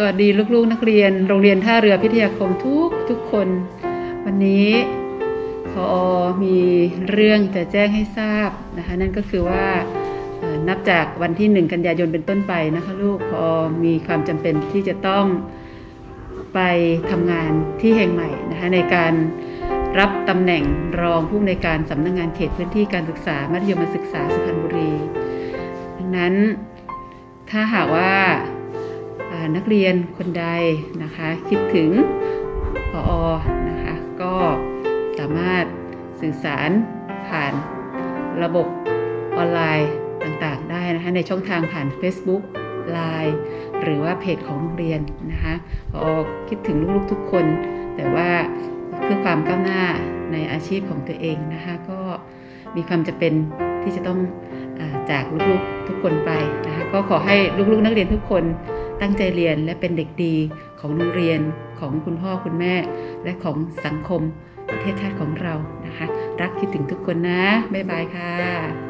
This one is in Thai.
สวัสดีลูกๆ นักเรียน โรงเรียนท่าเรือพิทยาคมทุกทุกคน วันนี้พอมีเรื่องจะแจ้งให้ทราบนะคะ นั่นก็คือว่านับจากวันที่ 1 กันยายนเป็นต้นไปนะคะลูกพอมีความจำเป็นที่จะต้องไปทำงานที่แห่งใหม่นะคะในการรับตำแหน่งรองผู้อำนวยการสำนักงานเขตพื้นที่การศึกษามัธยมศึกษาสุพรรณบุรี ดังนั้นถ้าหากว่า นักเรียนคนใดนะคะ คิดถึงพออนะคะ ก็สามารถสื่อสารผ่านระบบออนไลน์ต่างๆ ได้นะคะ ในช่องทางผ่าน Facebook Line หรือว่าเพจของโรงเรียนนะคะพอคิดถึงลูกๆทุกคน แต่ว่าเพื่อความก้าวหน้าในอาชีพของตัวเองนะคะ ก็มีความจะเป็นที่จะต้องอจากลูกๆทุกคนไปนะคะ ก็ขอให้ลูกๆนักเรียนทุกคน ตั้งใจเรียนและเป็นเด็กดีของโรงเรียนของคุณพ่อคุณแม่ และของสังคมประเทศชาติของเรานะคะ รักคิดถึงทุกคนนะ บ๊ายบายค่ะ